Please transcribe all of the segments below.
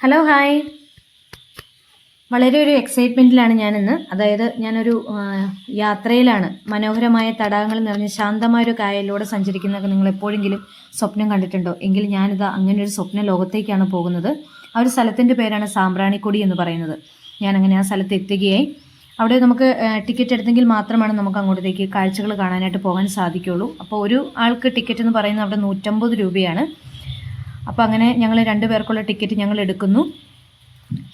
Hello hi വളരെ ഒരു എക്സൈറ്റ്മെന്റിലാണ് ഞാനിന്ന്. അതായത് ഞാനൊരു യാത്രയിലാണ്. മനോഹരമായ തടാകങ്ങൾ നിറഞ്ഞ ശാന്തമായ ഒരു കായലിലൂടെ സഞ്ചരിക്കുന്നതൊക്കെ നിങ്ങൾ എപ്പോഴെങ്കിലും സ്വപ്നം കണ്ടിട്ടുണ്ടോ? എങ്കിൽ ഞാനിത് അങ്ങനെ ഒരു സ്വപ്ന ലോകത്തേക്കാണ് പോകുന്നത്. ആ ഒരു സ്ഥലത്തിന്റെ പേരാണ് സാമ്പ്രാണിക്കൊടി എന്ന് പറയുന്നത്. ഞാൻ അങ്ങനെ ആ സ്ഥലത്ത് എത്തുകയായി. അവിടെ നമുക്ക് ടിക്കറ്റ് എടുത്തെങ്കിൽ മാത്രമാണ് നമുക്ക് അങ്ങോട്ടേക്ക് കാഴ്ചകൾ കാണാനായിട്ട് പോകാൻ സാധിക്കുകയുള്ളൂ അപ്പോൾ ഒരു ആൾക്ക് ടിക്കറ്റ് എന്ന് പറയുന്നത് അവിടെ നൂറ്റമ്പത് രൂപയാണ്. അപ്പോൾ അങ്ങനെ ഞങ്ങൾ രണ്ട് പേർക്കുള്ള ടിക്കറ്റ് ഞങ്ങൾ എടുക്കുന്നു.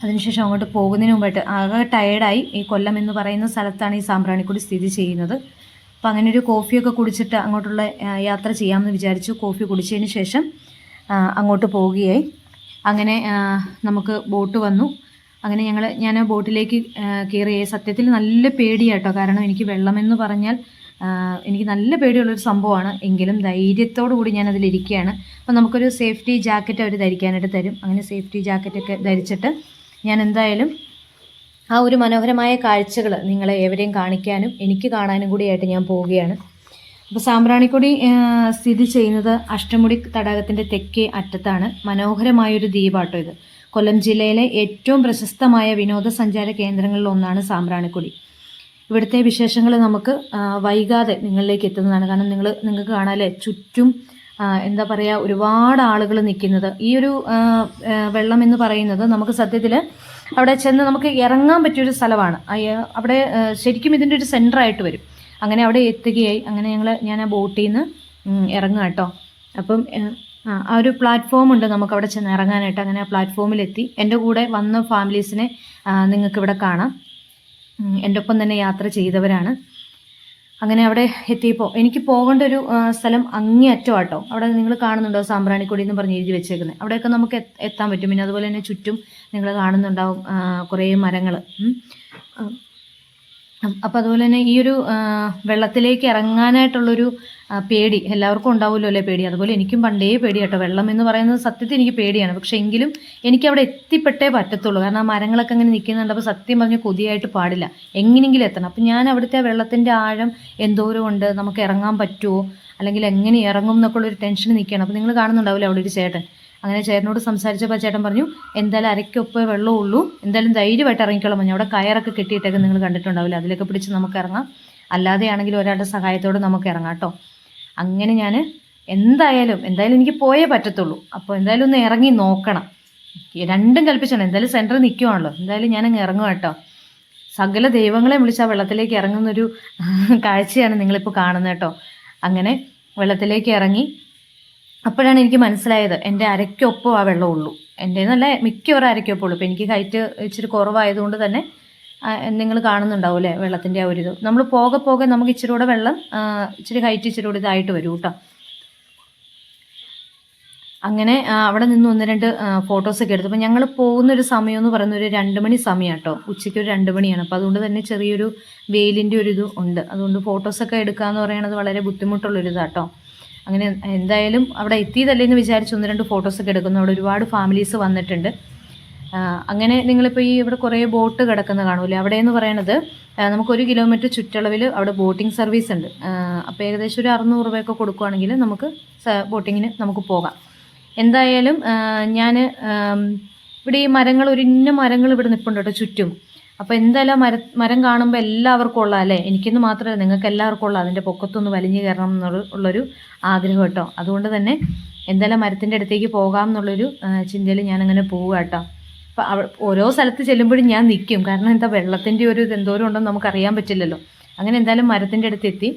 അതിനുശേഷം അങ്ങോട്ട് പോകുന്നതിന് മുമ്പായിട്ട് ആകെ ടയേർഡായി ഈ കൊല്ലം എന്ന് പറയുന്ന സ്ഥലത്താണ് ഈ സാമ്പ്രാണിക്കുടി സ്ഥിതി ചെയ്യുന്നത്. അപ്പോൾ അങ്ങനെ ഒരു കോഫിയൊക്കെ കുടിച്ചിട്ട് അങ്ങോട്ടുള്ള യാത്ര ചെയ്യാമെന്ന് വിചാരിച്ചു. കോഫി കുടിച്ചതിന് ശേഷം അങ്ങോട്ട് പോവുകയായി. അങ്ങനെ നമുക്ക് ബോട്ട് വന്നു. അങ്ങനെ ഞങ്ങൾ ഞാൻ ബോട്ടിലേക്ക് കയറിയായി സത്യത്തിൽ നല്ല പേടിയാട്ടോ. കാരണം എനിക്ക് വെള്ളമെന്ന് പറഞ്ഞാൽ എനിക്ക് നല്ല പേടിയുള്ളൊരു സംഭവമാണ്. എങ്കിലും ധൈര്യത്തോടു കൂടി ഞാൻ അതിലിരിക്കുകയാണ് അപ്പോൾ നമുക്കൊരു സേഫ്റ്റി ജാക്കറ്റ് അവർ ധരിക്കാനായിട്ട് തരും. അങ്ങനെ സേഫ്റ്റി ജാക്കറ്റൊക്കെ ധരിച്ചിട്ട് ഞാൻ എന്തായാലും ആ ഒരു മനോഹരമായ കാഴ്ചകൾ നിങ്ങളെ എവരെയും കാണിക്കാനും എനിക്ക് കാണാനും കൂടിയായിട്ട് ഞാൻ പോവുകയാണ്. അപ്പോൾ സാമ്പ്രാണിക്കൊടി സ്ഥിതി ചെയ്യുന്നത് അഷ്ടമുടി തടാകത്തിന്റെ തെക്കേ അറ്റത്താണ്. മനോഹരമായൊരു ദ്വീപാട്ടോ ഇത്. കൊല്ലം ജില്ലയിലെ ഏറ്റവും പ്രശസ്തമായ വിനോദസഞ്ചാര കേന്ദ്രങ്ങളിലൊന്നാണ് സാമ്പ്രാണിക്കൊടി. ഇവിടുത്തെ വിശേഷങ്ങൾ നമുക്ക് വൈകാതെ നിങ്ങളിലേക്ക് എത്തുന്നതാണ്. കാരണം നിങ്ങൾ നിങ്ങൾക്ക് കാണാല്ലേ? ചുറ്റും എന്താ പറയുക ഒരുപാട് ആളുകൾ നിൽക്കുന്നത്. ഈ ഒരു വെള്ളം എന്ന് പറയുന്നത് നമുക്ക് സത്യത്തിൽ അവിടെ ചെന്ന് നമുക്ക് ഇറങ്ങാൻ പറ്റിയൊരു സ്ഥലമാണ്. അവിടെ ശരിക്കും ഇതിന്റെ ഒരു സെന്റർ ആയിട്ട് വരും. അങ്ങനെ അവിടെ എത്തുകയായി. അങ്ങനെ ഞങ്ങൾ ഞാൻ ആ ബോട്ടിൽ നിന്ന് ഇറങ്ങുക കേട്ടോ. അപ്പം ആ, ഒരു പ്ലാറ്റ്ഫോം ഉണ്ട് നമുക്ക് അവിടെ ചെന്ന് ഇറങ്ങാനായിട്ട്. അങ്ങനെ ആ പ്ലാറ്റ്ഫോമിലെത്തി എന്റെ കൂടെ വന്ന ഫാമിലീസിനെ നിങ്ങൾക്ക് ഇവിടെ കാണാം. എന്റെ ഒപ്പം തന്നെ യാത്ര ചെയ്തവരാണ്. അങ്ങനെ അവിടെ എത്തിയപ്പോൾ എനിക്ക് പോകേണ്ട ഒരു സ്ഥലം അങ്ങേയറ്റം ആട്ടോ അവിടെ നിങ്ങൾ കാണുന്നുണ്ടോ സാമ്പ്രാണിക്കൊടി എന്ന് പറഞ്ഞ് എഴുതി വെച്ചേക്കുന്നത് അവിടെയൊക്കെ നമുക്ക് എത്താൻ പറ്റും. പിന്നെ അതുപോലെ തന്നെ ചുറ്റും നിങ്ങൾ കാണുന്നുണ്ടാവും കുറേ മരങ്ങൾ അപ്പം അതുപോലെ തന്നെ ഈ ഒരു വെള്ളത്തിലേക്ക് ഇറങ്ങാനായിട്ടുള്ളൊരു പേടി എല്ലാവർക്കും ഉണ്ടാവുമല്ലോ അല്ലേ പേടി? അതുപോലെ എനിക്കും പണ്ടേ പേടി കേട്ടോ വെള്ളം എന്ന് പറയുന്നത് സത്യത്തിൽ എനിക്ക് പേടിയാണ്. പക്ഷെ എങ്കിലും എനിക്ക് അവിടെ എത്തിപ്പെട്ടേ പറ്റത്തുള്ളൂ. കാരണം ആ മരങ്ങളൊക്കെ അങ്ങനെ നിൽക്കുന്നുണ്ട്. അപ്പോൾ സത്യം പറഞ്ഞ് കൊതിയായിട്ട് പാടില്ല. എങ്ങനെയെങ്കിലും എത്തണം. അപ്പം ഞാൻ അവിടുത്തെ വെള്ളത്തിന്റെ ആഴം എന്തോരം ഉണ്ട്? നമുക്ക് ഇറങ്ങാൻ പറ്റുമോ അല്ലെങ്കിൽ എങ്ങനെ ഇറങ്ങും എന്നൊക്കെ ഉള്ളൊരു ടെൻഷൻ നിൽക്കുകയാണ്. അപ്പോൾ നിങ്ങൾ കാണുന്നുണ്ടാവില്ല അവിടെ ഒരു ചേട്ടൻ? അങ്ങനെ ചേട്ടനോട് സംസാരിച്ചപ്പോൾ ചേട്ടൻ പറഞ്ഞു എന്തായാലും അരയ്ക്കൊപ്പേ വെള്ളം ഉള്ളൂ എന്തായാലും ധൈര്യമായിട്ട് ഇറങ്ങിക്കോളാം പറഞ്ഞു അവിടെ കയറൊക്കെ കെട്ടിയിട്ടൊക്കെ നിങ്ങൾ കണ്ടിട്ടുണ്ടാവില്ല? അതിലൊക്കെ പിടിച്ച് നമുക്ക് ഇറങ്ങാം. അല്ലാതെയാണെങ്കിൽ ഒരാളുടെ സഹായത്തോടെ നമുക്ക് ഇറങ്ങാം കേട്ടോ. അങ്ങനെ ഞാൻ എന്തായാലും എന്തായാലും എനിക്ക് പോയേ പറ്റത്തുള്ളൂ. അപ്പോൾ എന്തായാലും ഒന്ന് ഇറങ്ങി നോക്കണം. രണ്ടും കൽപ്പിച്ചാണ്. എന്തായാലും സെന്ററിൽ നിൽക്കുവാണല്ലോ. എന്തായാലും ഞാൻ അങ്ങ് ഇറങ്ങും കേട്ടോ. സകല ദൈവങ്ങളെ വിളിച്ച് ആ വെള്ളത്തിലേക്ക് ഇറങ്ങുന്നൊരു കാഴ്ചയാണ് നിങ്ങളിപ്പോൾ കാണുന്നത് കേട്ടോ. അങ്ങനെ വെള്ളത്തിലേക്ക് ഇറങ്ങി അപ്പോഴാണ് എനിക്ക് മനസ്സിലായത് എന്റെ അരയ്ക്കൊപ്പം ആ വെള്ളം വെള്ളമുള്ളൂ. എന്റെ നല്ല മിക്കവാറും അരയ്ക്കൊപ്പമുള്ളൂ. ഇപ്പം എനിക്ക് ഹൈറ്റ് ഇച്ചിരി കുറവായതുകൊണ്ട് തന്നെ നിങ്ങൾ കാണുന്നുണ്ടാവും അല്ലേ വെള്ളത്തിന്റെ ആ ഒരു ഇത് നമ്മൾ പോകെ പോകെ നമുക്ക് ഇച്ചിരി കൂടെ വെള്ളം ഇച്ചിരി ഹൈറ്റ് ഇച്ചിരി കൂടെ ഇതായിട്ട് വരും കേട്ടോ. അങ്ങനെ അവിടെ നിന്ന് ഒന്ന് രണ്ട് ഫോട്ടോസൊക്കെ എടുത്തു. അപ്പോൾ ഞങ്ങൾ പോകുന്ന ഒരു സമയം എന്ന് പറയുന്ന ഒരു രണ്ട് മണി സമയം കേട്ടോ. ഉച്ചയ്ക്ക് ഒരു രണ്ട് മണിയാണ്. അപ്പോൾ അതുകൊണ്ട് തന്നെ ചെറിയൊരു വെയിലിന്റെ ഒരു ഇത് ഉണ്ട്. അതുകൊണ്ട് ഫോട്ടോസൊക്കെ എടുക്കുക എന്ന് പറയുന്നത് വളരെ ബുദ്ധിമുട്ടുള്ളൊരു ഇതാട്ടോ അങ്ങനെ എന്തായാലും അവിടെ എത്തിയതല്ലേ എന്ന് വിചാരിച്ച് ഒന്ന് രണ്ട് ഫോട്ടോസൊക്കെ എടുക്കുന്നു. അവിടെ ഒരുപാട് ഫാമിലീസ് വന്നിട്ടുണ്ട്. അങ്ങനെ നിങ്ങളിപ്പോൾ ഈ ഇവിടെ കുറേ ബോട്ട് കിടക്കുന്ന കാണുമല്ലേ അവിടെ എന്ന് പറയണത് നമുക്കൊരു കിലോമീറ്റർ ചുറ്റളവിൽ അവിടെ ബോട്ടിംഗ് സർവീസ് ഉണ്ട്. അപ്പോൾ ഏകദേശം ഒരു അറുന്നൂറ് രൂപയൊക്കെ കൊടുക്കുകയാണെങ്കിൽ നമുക്ക് ബോട്ടിങ്ങിന് നമുക്ക് പോകാം. എന്തായാലും ഞാൻ ഇവിടെ ഈ മരങ്ങൾ ഒരു ഇന്ന മരങ്ങൾ ഇവിടെ നിൽപ്പുണ്ട് കേട്ടോ ചുറ്റും. അപ്പോൾ എന്തായാലും മര മരം കാണുമ്പോൾ എല്ലാവർക്കും ഉള്ള അല്ലേ? എനിക്കെന്ന് മാത്രമല്ല നിങ്ങൾക്ക് എല്ലാവർക്കും ഉള്ള അതിന്റെ പൊക്കത്തൊന്ന് വലിഞ്ഞു കയറണം എന്നുള്ള ഉള്ളൊരു ആഗ്രഹം കേട്ടോ. അതുകൊണ്ട് തന്നെ എന്തായാലും മരത്തിന്റെ അടുത്തേക്ക് പോകാം എന്നുള്ളൊരു ചിന്തയിൽ ഞാനങ്ങനെ പോവുക കേട്ടോ. അപ്പോൾ ഓരോ സ്ഥലത്ത് ചെല്ലുമ്പോഴും ഞാൻ നിൽക്കും കാരണം എന്താ വെള്ളത്തിന്റെ ഒരു എന്തോരം ഉണ്ടെന്ന് നമുക്കറിയാൻ പറ്റില്ലല്ലോ. അങ്ങനെ എന്തായാലും മരത്തിന്റെ അടുത്ത് എത്തി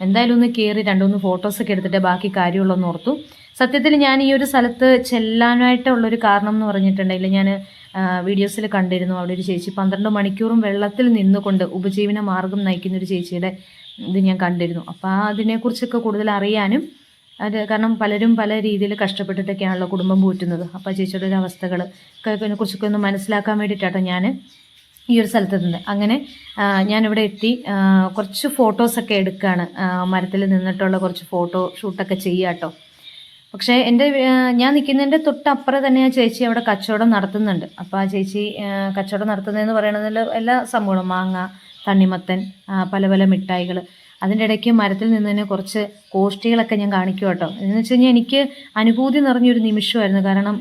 എന്തായാലും ഒന്ന് കയറി രണ്ടുമൂന്ന് ഫോട്ടോസൊക്കെ എടുത്തിട്ട് ബാക്കി കാര്യമുള്ളതെന്ന് ഓർത്തു. സത്യത്തിൽ ഞാൻ ഈ ഒരു സ്ഥലത്ത് ചെല്ലാനായിട്ടുള്ളൊരു കാരണം എന്ന് പറഞ്ഞിട്ടുണ്ടെങ്കിൽ ഞാൻ വീഡിയോസിൽ കണ്ടിരുന്നു. അവിടെ ഒരു ചേച്ചി പന്ത്രണ്ട് മണിക്കൂറും വെള്ളത്തിൽ നിന്നുകൊണ്ട് ഉപജീവന മാർഗം നയിക്കുന്ന ഒരു ചേച്ചിയുടെ ഇത് ഞാൻ കണ്ടിരുന്നു. അപ്പോൾ അതിനെക്കുറിച്ചൊക്കെ കൂടുതൽ അറിയാനും അത് കാരണം പലരും പല രീതിയിൽ കഷ്ടപ്പെട്ടിട്ടൊക്കെയാണല്ലോ കുടുംബം പോറ്റുന്നത്. അപ്പോൾ ചേച്ചിയുടെ ഒരു അവസ്ഥകൾ കുറിച്ചൊക്കെ ഒന്ന് മനസ്സിലാക്കാൻ വേണ്ടിയിട്ടാട്ടോ ഞാൻ ഈ ഒരു സ്ഥലത്ത് നിന്ന്. അങ്ങനെ ഞാനിവിടെ എത്തി. കുറച്ച് ഫോട്ടോസൊക്കെ എടുക്കുകയാണ് മരത്തിൽ നിന്നിട്ടുള്ള കുറച്ച് ഫോട്ടോ ഷൂട്ടൊക്കെ ചെയ്യാം കേട്ടോ പക്ഷേ എന്റെ ഞാൻ നിൽക്കുന്നതിന്റെ തൊട്ടപ്പുറം തന്നെ ആ ചേച്ചി അവിടെ കച്ചവടം നടത്തുന്നുണ്ട്. അപ്പോൾ ആ ചേച്ചി കച്ചവടം നടത്തുന്നതെന്ന് പറയണതിൽ എല്ലാ സംഭവങ്ങളും മാങ്ങ തണ്ണിമത്തൻ പല പല മിഠായികൾ. അതിന്റെ ഇടയ്ക്ക് മരത്തിൽ നിന്ന് തന്നെ കുറച്ച് കോഷ്ടികളൊക്കെ ഞാൻ കാണിക്കും കേട്ടോ. എന്ന് വെച്ച് കഴിഞ്ഞാൽ എനിക്ക് അനുഭൂതി നിറഞ്ഞൊരു നിമിഷമായിരുന്നു. കാരണം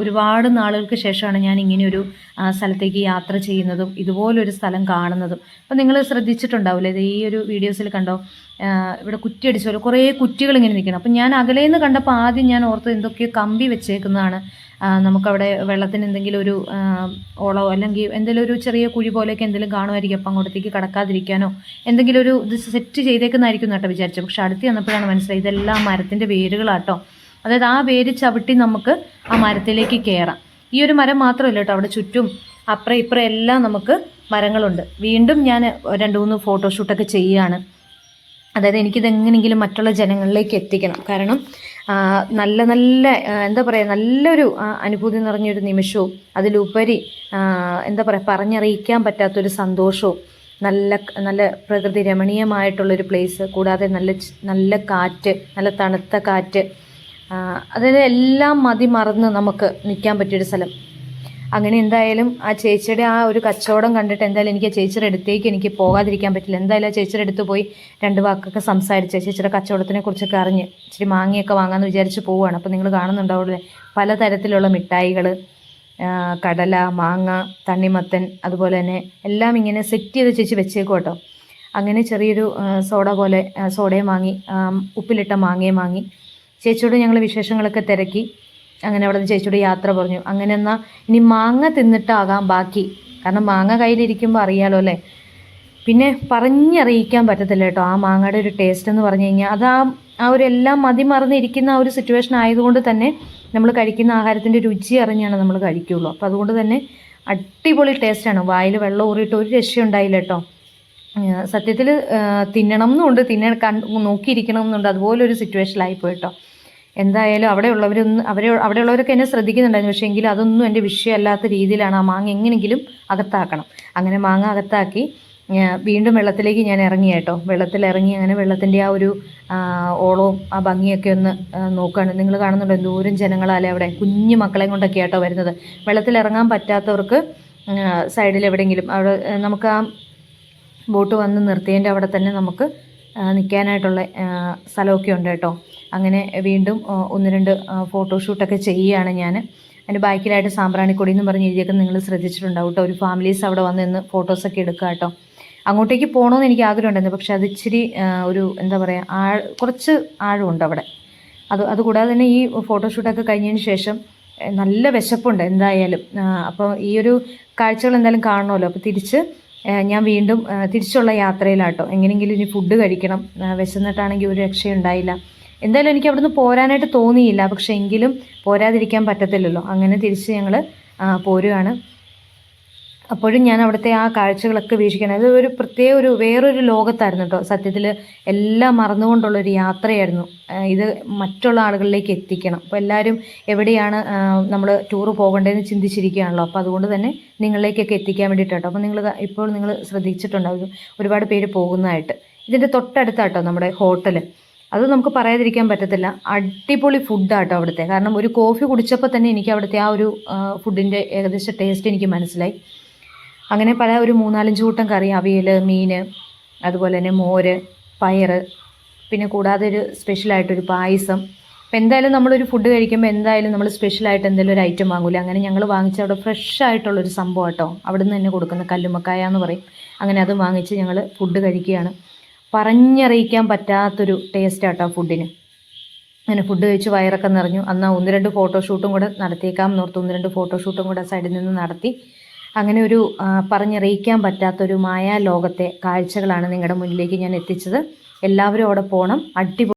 ഒരുപാട് നാളുകൾക്ക് ശേഷമാണ് ഞാൻ ഇങ്ങനെയൊരു സ്ഥലത്തേക്ക് യാത്ര ചെയ്യുന്നതും ഇതുപോലൊരു സ്ഥലം കാണുന്നതും. അപ്പം നിങ്ങൾ ശ്രദ്ധിച്ചിട്ടുണ്ടാവില്ലേ? ഈ ഒരു വീഡിയോസിൽ കണ്ടോ? ഇവിടെ കുറ്റി അടിച്ച പോലെ കുറേ കുറ്റികൾ ഇങ്ങനെ നിൽക്കണം. അപ്പം ഞാൻ അകലേന്ന് കണ്ടപ്പോൾ ആദ്യം ഞാൻ ഓർത്ത് എന്തൊക്കെയോ കമ്പി വെച്ചേക്കുന്നതാണ്. നമുക്കവിടെ വെള്ളത്തിന് എന്തെങ്കിലും ഒരു ഓളോ അല്ലെങ്കിൽ എന്തെങ്കിലും ഒരു ചെറിയ കുഴി പോലെയൊക്കെ എന്തെങ്കിലും കാണുമായിരിക്കും. അപ്പം അങ്ങോട്ടേക്ക് കടക്കാതിരിക്കാനോ എന്തെങ്കിലും ഒരു ഇത് സെറ്റ് ചെയ്തേക്കുന്നതായിരിക്കും കേട്ടോ വിചാരിച്ചത്. പക്ഷെ അടുത്ത് ചെന്നപ്പോഴാണ് മനസ്സിലായി ഇതെല്ലാം മരത്തിന്റെ വേരുകളാട്ടോ. അതായത് ആ വേര് ചവിട്ടി നമുക്ക് ആ മരത്തിലേക്ക് കയറാം. ഈ ഒരു മരം മാത്രമല്ല കേട്ടോ അവിടെ ചുറ്റും അപ്പുറം ഇപ്പുറം എല്ലാം നമുക്ക് മരങ്ങളുണ്ട്. വീണ്ടും ഞാൻ രണ്ട് മൂന്ന് ഫോട്ടോഷൂട്ടൊക്കെ ചെയ്യുകയാണ്. അതായത് എനിക്കിത് എങ്ങനെയെങ്കിലും മറ്റുള്ള ജനങ്ങളിലേക്ക് എത്തിക്കണം. കാരണം നല്ല നല്ല എന്താ പറയുക നല്ലൊരു അനുഭൂതി നിറഞ്ഞൊരു നിമിഷവും അതിലുപരി എന്താ പറയുക പറഞ്ഞറിയിക്കാൻ പറ്റാത്തൊരു സന്തോഷവും നല്ല നല്ല പ്രകൃതി രമണീയമായിട്ടുള്ളൊരു പ്ലേസ് കൂടാതെ നല്ല നല്ല കാറ്റ് നല്ല തണുത്ത കാറ്റ് അതായത് എല്ലാം മതി മറന്ന് നമുക്ക് നിൽക്കാൻ പറ്റിയൊരു സ്ഥലം. അങ്ങനെ എന്തായാലും ആ ചേച്ചിയുടെ ആ ഒരു കച്ചവടം കണ്ടിട്ട് എന്തായാലും എനിക്ക് ചേച്ചിയുടെ അടുത്തേക്ക് എനിക്ക് പോകാതിരിക്കാൻ പറ്റില്ല. എന്തായാലും ആ ചേച്ചിയുടെ അടുത്ത് പോയി രണ്ട് വാക്കൊക്കെ സംസാരിച്ച് ചേച്ചിയുടെ കച്ചവടത്തിനെ കുറിച്ചൊക്കെ അറിഞ്ഞ് ഇച്ചിരി മാങ്ങയൊക്കെ വാങ്ങാമെന്ന് വിചാരിച്ച് പോവുകയാണ്. അപ്പോൾ നിങ്ങൾ കാണുന്നുണ്ടാവില്ലേ പലതരത്തിലുള്ള മിഠായികൾ കടല മാങ്ങ തണ്ണിമത്തൻ അതുപോലെ തന്നെ എല്ലാം ഇങ്ങനെ സെറ്റ് ചെയ്ത് ചേച്ചി വെച്ചേക്കും കേട്ടോ. അങ്ങനെ ചെറിയൊരു സോഡ പോലെ സോഡയും വാങ്ങി ഉപ്പിലിട്ട മാങ്ങയും വാങ്ങി ചേച്ചിയോട് ഞങ്ങൾ വിശേഷങ്ങളൊക്കെ തിരക്കി. അങ്ങനെ അവിടെ നിന്ന് ചേച്ചിയോട് യാത്ര പറഞ്ഞു. അങ്ങനെ എന്നാൽ ഇനി മാങ്ങ തിന്നിട്ടാകാം ബാക്കി. കാരണം മാങ്ങ കയ്യിലിരിക്കുമ്പോൾ അറിയാലോ അല്ലേ? പിന്നെ പറഞ്ഞറിയിക്കാൻ പറ്റത്തില്ല കേട്ടോ. ആ മാങ്ങയുടെ ഒരു ടേസ്റ്റ് എന്ന് പറഞ്ഞു കഴിഞ്ഞാൽ അത് ആ ആ ഒരു എല്ലാം മതിമറന്നിരിക്കുന്ന ആ ഒരു സിറ്റുവേഷൻ ആയതുകൊണ്ട് തന്നെ നമ്മൾ കഴിക്കുന്ന ആഹാരത്തിന്റെ രുചി അറിഞ്ഞാണ് നമ്മൾ കഴിക്കുകയുള്ളൂ അപ്പോൾ അതുകൊണ്ട് തന്നെ അടിപൊളി ടേസ്റ്റാണ് വായിൽ വെള്ളം ഊറിയിട്ട് ഒരു രക്ഷയുണ്ടായില്ല കേട്ടോ. സത്യത്തിൽ തിന്നണം എന്നുണ്ട്. തിന്ന നോക്കിയിരിക്കണം എന്നുണ്ട്. അതുപോലൊരു സിറ്റുവേഷനിലായിപ്പോയി പോയിട്ടോ എന്തായാലും അവിടെ ഉള്ളവരൊന്നും അവരെ അവിടെയുള്ളവരൊക്കെ എന്നെ ശ്രദ്ധിക്കുന്നുണ്ടായിരുന്നു. പക്ഷേ എങ്കിലും അതൊന്നും എന്റെ വിഷയമല്ലാത്ത രീതിയിലാണ് ആ മാങ്ങ എങ്ങനെയെങ്കിലും അകത്താക്കണം. അങ്ങനെ മാങ്ങ അകത്താക്കി വീണ്ടും വെള്ളത്തിലേക്ക് ഞാൻ ഇറങ്ങി കേട്ടോ. വെള്ളത്തിൽ ഇറങ്ങി അങ്ങനെ വെള്ളത്തിന്റെ ആ ഒരു ഓളവും ആ ഭംഗിയൊക്കെ ഒന്ന് നോക്കുകയാണ് നിങ്ങൾ കാണുന്നുണ്ടോ? എന്തോരം ജനങ്ങളാലേ അവിടെ? കുഞ്ഞു മക്കളെയും കൊണ്ടൊക്കെ ആട്ടോ വരുന്നത്. വെള്ളത്തിൽ ഇറങ്ങാൻ പറ്റാത്തവർക്ക് സൈഡിൽ എവിടെയെങ്കിലും അവിടെ നമുക്ക് ആ ബോട്ട് വന്ന് നിർത്തിയതിന്റെ അവിടെ തന്നെ നമുക്ക് നിൽക്കാനായിട്ടുള്ള സ്ഥലമൊക്കെ ഉണ്ട് കേട്ടോ. അങ്ങനെ വീണ്ടും ഒന്ന് രണ്ട് ഫോട്ടോഷൂട്ടൊക്കെ ചെയ്യുകയാണ് ഞാൻ അതിന്റെ ബാക്കിലായിട്ട് സാമ്പ്രാണിക്കൊടി എന്ന് പറഞ്ഞ് എഴുതിയൊക്കെ നിങ്ങൾ ശ്രദ്ധിച്ചിട്ടുണ്ടാവും കേട്ടോ. ഒരു ഫാമിലീസ് അവിടെ വന്ന് നിന്ന് ഫോട്ടോസൊക്കെ എടുക്കുക കേട്ടോ. അങ്ങോട്ടേക്ക് പോകണമെന്ന് എനിക്ക് ആഗ്രഹമുണ്ടായിരുന്നു പക്ഷെ അത് ഇച്ചിരി ഒരു എന്താ പറയുക ആഴ കുറച്ച് ആഴമുണ്ട് അവിടെ. അത് അതുകൂടാതെ തന്നെ ഈ ഫോട്ടോഷൂട്ടൊക്കെ കഴിഞ്ഞതിന് ശേഷം നല്ല വിശപ്പുണ്ട് എന്തായാലും. അപ്പോൾ ഈ ഒരു കാഴ്ചകൾ എന്തായാലും കാണണമല്ലോ. അപ്പോൾ തിരിച്ച് ഞാൻ വീണ്ടും ആ, തിരിച്ചുള്ള യാത്രയിലാട്ടോ. എങ്ങനെയെങ്കിലും ഇനി ഫുഡ് കഴിക്കണം. ആ, വിശന്നിട്ടാണെങ്കിൽ ഒരു രക്ഷയുണ്ടായില്ല. എന്തായാലും എനിക്ക് അവിടുന്ന് പോരാനായിട്ട് തോന്നിയില്ല. പക്ഷെ എങ്കിലും പോരാതിരിക്കാൻ പറ്റത്തില്ലല്ലോ. അങ്ങനെ തിരിച്ച് ഞങ്ങൾ പോരുകയാണ് അപ്പോഴും ഞാൻ അവിടുത്തെ ആ കാഴ്ചകളൊക്കെ വീക്ഷിക്കണം. അത് ഒരു പ്രത്യേക ഒരു വേറൊരു ലോകത്തായിരുന്നു കേട്ടോ. സത്യത്തിൽ എല്ലാം മറന്നുകൊണ്ടുള്ളൊരു യാത്രയായിരുന്നു. ഇത് മറ്റുള്ള ആളുകളിലേക്ക് എത്തിക്കണം. അപ്പോൾ എല്ലാവരും എവിടെയാണ് നമ്മൾ ടൂർ പോകേണ്ടതെന്ന് ചിന്തിച്ചിരിക്കുകയാണല്ലോ. അപ്പോൾ അതുകൊണ്ട് തന്നെ നിങ്ങളിലേക്കൊക്കെ എത്തിക്കാൻ വേണ്ടിയിട്ടോ അപ്പോൾ നിങ്ങൾ ഇപ്പോൾ നിങ്ങൾ ശ്രദ്ധിച്ചിട്ടുണ്ടാവും. ഒരുപാട് പേര് പോകുന്നതായിട്ട്. ഇതിന്റെ തൊട്ടടുത്താട്ടോ നമ്മുടെ ഹോട്ടൽ അത് നമുക്ക് പറയാതിരിക്കാൻ പറ്റത്തില്ല. അടിപൊളി ഫുഡാട്ടോ അവിടുത്തെ. കാരണം ഒരു കോഫി കുടിച്ചപ്പോൾ തന്നെ എനിക്ക് അവിടുത്തെ ആ ഒരു ഫുഡിന്റെ ഏകദേശം ടേസ്റ്റ് എനിക്ക് മനസ്സിലായി. അങ്ങനെ പല ഒരു മൂന്നാലഞ്ച് കൂട്ടം കറി അവിയൽ മീൻ അതുപോലെ തന്നെ മോര് പയറ് പിന്നെ കൂടാതെ ഒരു സ്പെഷ്യലായിട്ടൊരു പായസം. അപ്പോൾ എന്തായാലും നമ്മളൊരു ഫുഡ് കഴിക്കുമ്പോൾ എന്തായാലും നമ്മൾ സ്പെഷ്യലായിട്ട് എന്തെങ്കിലും ഒരു ഐറ്റം വാങ്ങൂല? അങ്ങനെ ഞങ്ങൾ വാങ്ങിച്ച അവിടെ ഫ്രഷ് ആയിട്ടുള്ളൊരു സംഭവം കേട്ടോ അവിടെ നിന്ന് തന്നെ കൊടുക്കുന്ന കല്ലുമ്മക്കായ എന്ന് പറയും. അങ്ങനെ അത് വാങ്ങിച്ച് ഞങ്ങൾ ഫുഡ് കഴിക്കുകയാണ്. പറഞ്ഞറിയിക്കാൻ പറ്റാത്തൊരു ടേസ്റ്റ് ആട്ടോ ഫുഡിന് അങ്ങനെ ഫുഡ് കഴിച്ച് വയറൊക്കെ നിറഞ്ഞു. അന്ന് ഒന്ന് രണ്ട് ഫോട്ടോഷൂട്ടും കൂടെ നടത്തിയേക്കാം എന്നോർത്ത് ഒന്ന് രണ്ട് ഫോട്ടോഷൂട്ടും കൂടെ സൈഡിൽ നിന്ന് നടത്തി. അങ്ങനെ ഒരു പറഞ്ഞറിയിക്കാൻ പറ്റാത്തൊരു മായാ ലോകത്തെ കാഴ്ചകളാണ് നിങ്ങളുടെ മുന്നിലേക്ക് ഞാൻ എത്തിച്ചത്. എല്ലാവരും അവിടെ പോകണം അടിപൊളി